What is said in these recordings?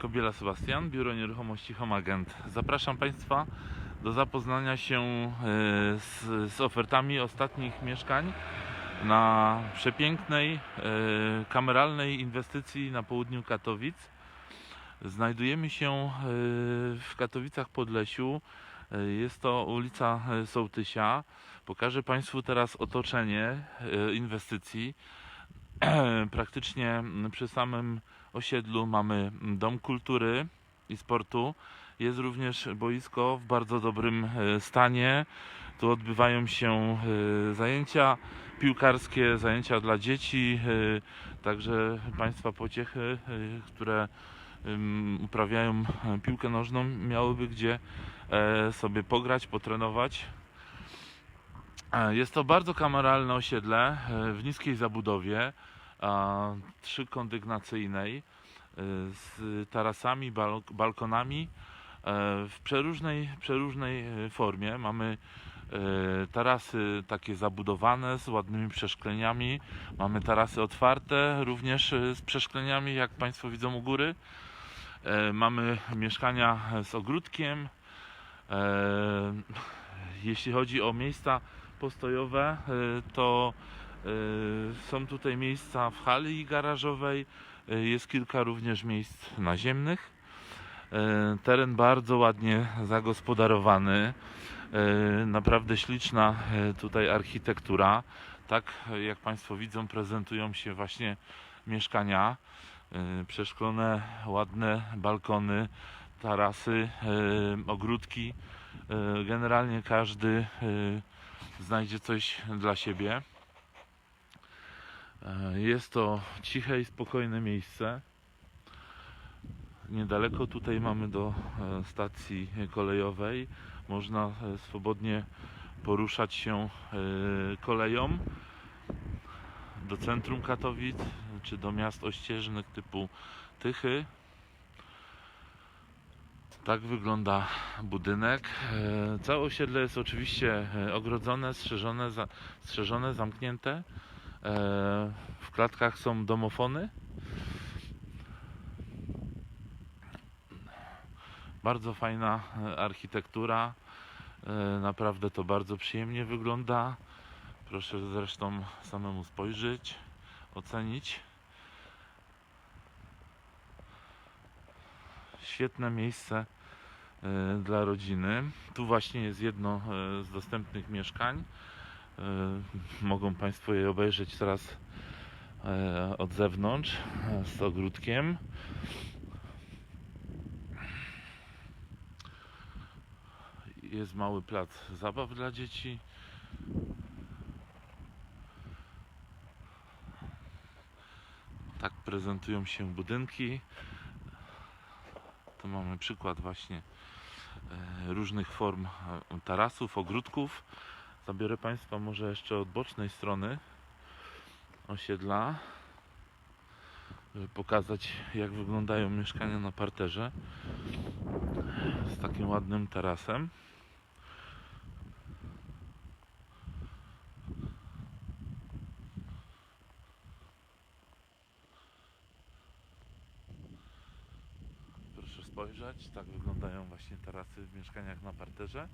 Kobiela Sebastian, Biuro Nieruchomości Home Agent. Zapraszam Państwa do zapoznania się e, z, z ofertami ostatnich mieszkań na przepięknej, e, kameralnej inwestycji na południu Katowic. Znajdujemy się e, w Katowicach Podlesiu. Jest to ulica Sołtysia. Pokażę Państwu teraz otoczenie inwestycji. Praktycznie przy samym osiedlu mamy dom kultury i sportu. Jest również boisko w bardzo dobrym e, stanie. Tu odbywają się e, zajęcia piłkarskie, zajęcia dla dzieci, e, także Państwa pociechy, które uprawiają piłkę nożną, miałyby gdzie sobie pograć, potrenować. Jest to bardzo kameralne osiedle w niskiej zabudowie, trzykondygnacyjnej, e, z tarasami, balk- balkonami e, w przeróżnej, przeróżnej e, formie. Mamy e, tarasy takie zabudowane z ładnymi przeszkleniami, mamy tarasy otwarte również z przeszkleniami, jak Państwo widzą u góry. Mamy mieszkania z ogródkiem. Jeśli chodzi o miejsca postojowe, to są tutaj miejsca w hali garażowej, e, jest kilka również miejsc naziemnych. E, Teren bardzo ładnie zagospodarowany, naprawdę śliczna tutaj architektura. Tak jak Państwo widzą, prezentują się właśnie mieszkania, przeszklone, ładne balkony, tarasy, ogródki. Generalnie każdy znajdzie coś dla siebie. E, Jest to ciche i spokojne miejsce. Niedaleko tutaj mamy do e, stacji kolejowej. Można e, swobodnie poruszać się koleją do centrum Katowic czy do miast ościeżnych typu Tychy. Tak wygląda budynek. Całe osiedle jest oczywiście ogrodzone, strzeżone, strzeżone zamknięte. E, W klatkach są domofony. Bardzo fajna e, architektura. E, Naprawdę to bardzo przyjemnie wygląda. Proszę zresztą samemu spojrzeć, ocenić. Świetne miejsce dla rodziny. Tu właśnie jest jedno z dostępnych mieszkań. E, Mogą Państwo je obejrzeć teraz e, od zewnątrz e, z ogródkiem. Jest mały plac zabaw dla dzieci. Tak prezentują się budynki. Tu mamy przykład właśnie różnych form tarasów, ogródków. Zabiorę Państwa może jeszcze od bocznej strony osiedla, żeby pokazać jak wyglądają mieszkania na parterze z takim ładnym tarasem. Proszę spojrzeć, tak wyglądają właśnie tarasy w mieszkaniach na parterze.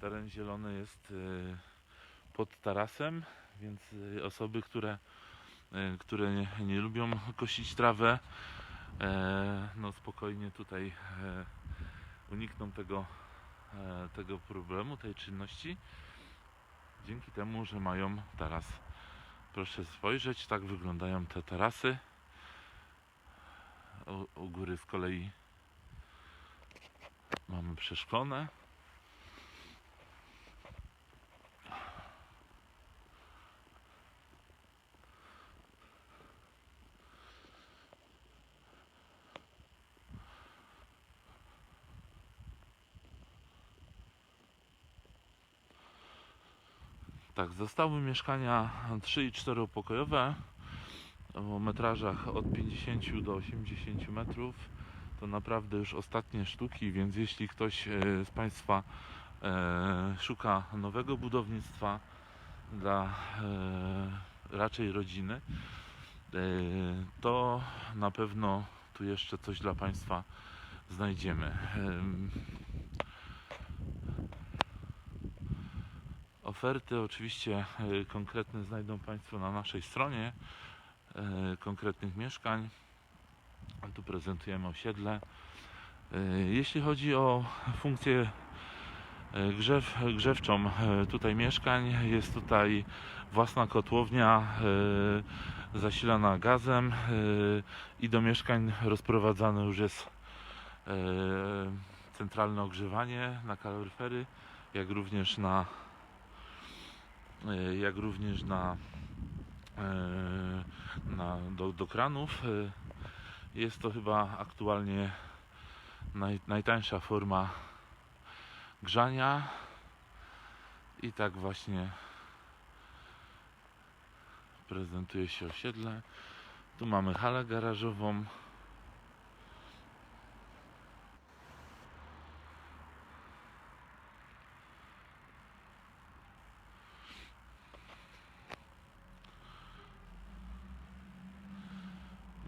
Teren zielony jest y, pod tarasem, więc y, osoby, które, y, które nie, nie lubią kosić trawę, e, no spokojnie tutaj e, unikną tego, e, tego problemu, tej czynności dzięki temu, że mają taras. Proszę spojrzeć, tak wyglądają te tarasy. U, u góry z kolei mamy przeszklone. Tak, zostały mieszkania 3 i 4 pokojowe o metrażach od 50 do 80 metrów. To naprawdę już ostatnie sztuki, więc jeśli ktoś e, z Państwa e, szuka nowego budownictwa dla e, raczej rodziny, to na pewno tu jeszcze coś dla Państwa znajdziemy. Oferty oczywiście e, konkretne znajdą Państwo na naszej stronie e, konkretnych mieszkań. Tu prezentujemy osiedle. E, Jeśli chodzi o funkcję grzew, grzewczą tutaj mieszkań, jest tutaj własna kotłownia zasilana gazem i do mieszkań rozprowadzane już jest centralne ogrzewanie na kaloryfery, jak również na jak również na, e, na do, do kranów. E, Jest to chyba aktualnie naj, najtańsza forma grzania i tak właśnie prezentuje się osiedle. Tu mamy halę garażową.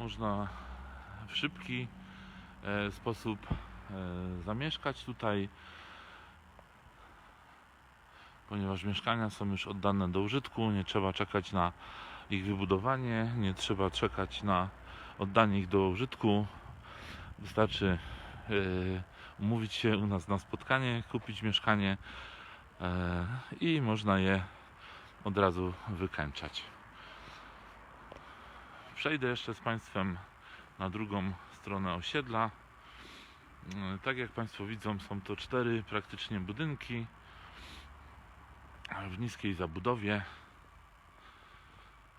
Można w szybki e, sposób e, zamieszkać tutaj, ponieważ mieszkania są już oddane do użytku, nie trzeba czekać na ich wybudowanie, nie trzeba czekać na oddanie ich do użytku. Wystarczy e, umówić się u nas na spotkanie, kupić mieszkanie i można je od razu wykańczać. Przejdę jeszcze z Państwem na drugą stronę osiedla. E, Tak jak Państwo widzą, są to cztery praktycznie budynki w niskiej zabudowie.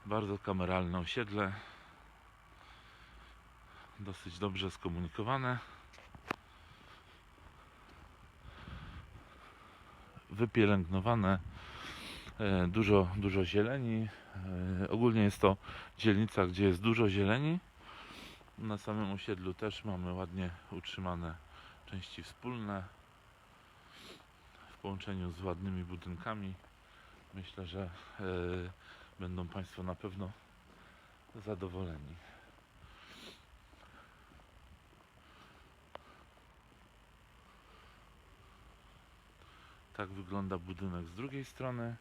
Bardzo kameralne osiedle. Dosyć dobrze skomunikowane. Wypielęgnowane. E, Dużo, dużo zieleni. E, Ogólnie jest to dzielnica, gdzie jest dużo zieleni. Na samym osiedlu też mamy ładnie utrzymane części wspólne w połączeniu z ładnymi budynkami. Myślę, że e, będą Państwo na pewno zadowoleni. Tak wygląda budynek z drugiej strony.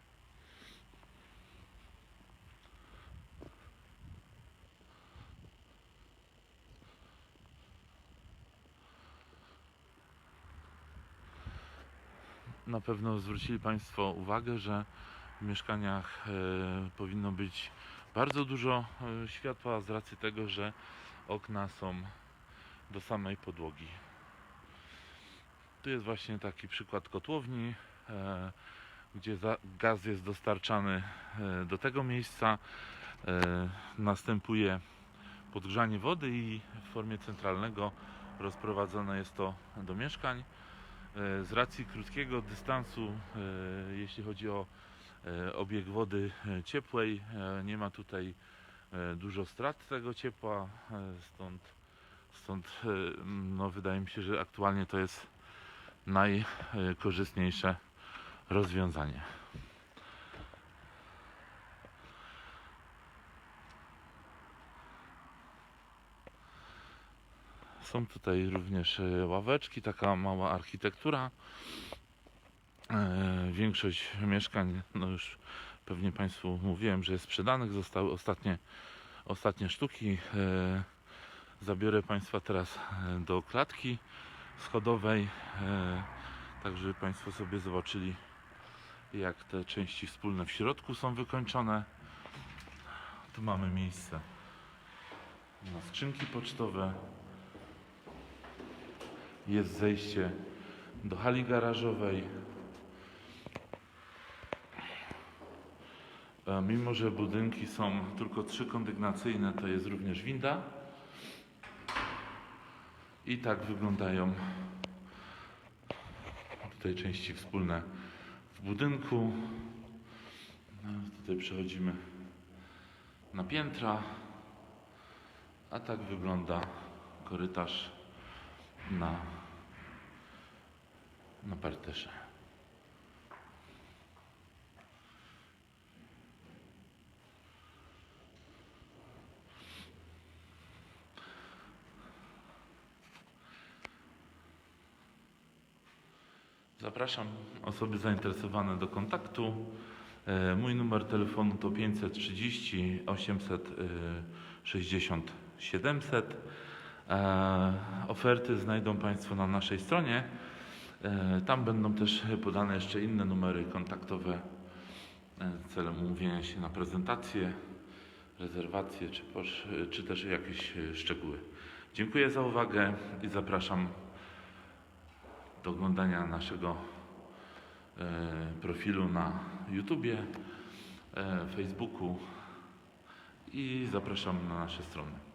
Na pewno zwrócili Państwo uwagę, że w mieszkaniach e, powinno być bardzo dużo e, światła z racji tego, że okna są do samej podłogi. Tu jest właśnie taki przykład kotłowni, e, gdzie gaz jest dostarczany do tego miejsca. Następuje podgrzanie wody i w formie centralnego rozprowadzone jest to do mieszkań. E, Z racji krótkiego dystansu, e, jeśli chodzi o e, obieg wody ciepłej, nie ma tutaj dużo strat tego ciepła, stąd, stąd no, wydaje mi się, że aktualnie to jest najkorzystniejsze rozwiązanie. Są tutaj również e, ławeczki, taka mała architektura. E, Większość mieszkań, no już pewnie Państwu mówiłem, że jest sprzedanych. Zostały ostatnie, ostatnie sztuki. E, Zabiorę Państwa teraz do klatki schodowej, tak żeby Państwo sobie zobaczyli, jak te części wspólne w środku są wykończone. Tu mamy miejsce na skrzynki pocztowe. Jest zejście do hali garażowej. E, Mimo, że budynki są tylko trzykondygnacyjne, to jest również winda. I tak wyglądają tutaj części wspólne w budynku. No, Tutaj przechodzimy na piętra. A tak wygląda korytarz na, na parterze. Zapraszam osoby zainteresowane do kontaktu. E, mój numer telefonu to 530 860 700. Oferty znajdą Państwo na naszej stronie. E, Tam będą też podane jeszcze inne numery kontaktowe e, celem umówienia się na prezentację, rezerwację czy, czy też jakieś e, szczegóły. Dziękuję za uwagę i zapraszam do oglądania naszego profilu na YouTubie, Facebooku i zapraszam na nasze strony.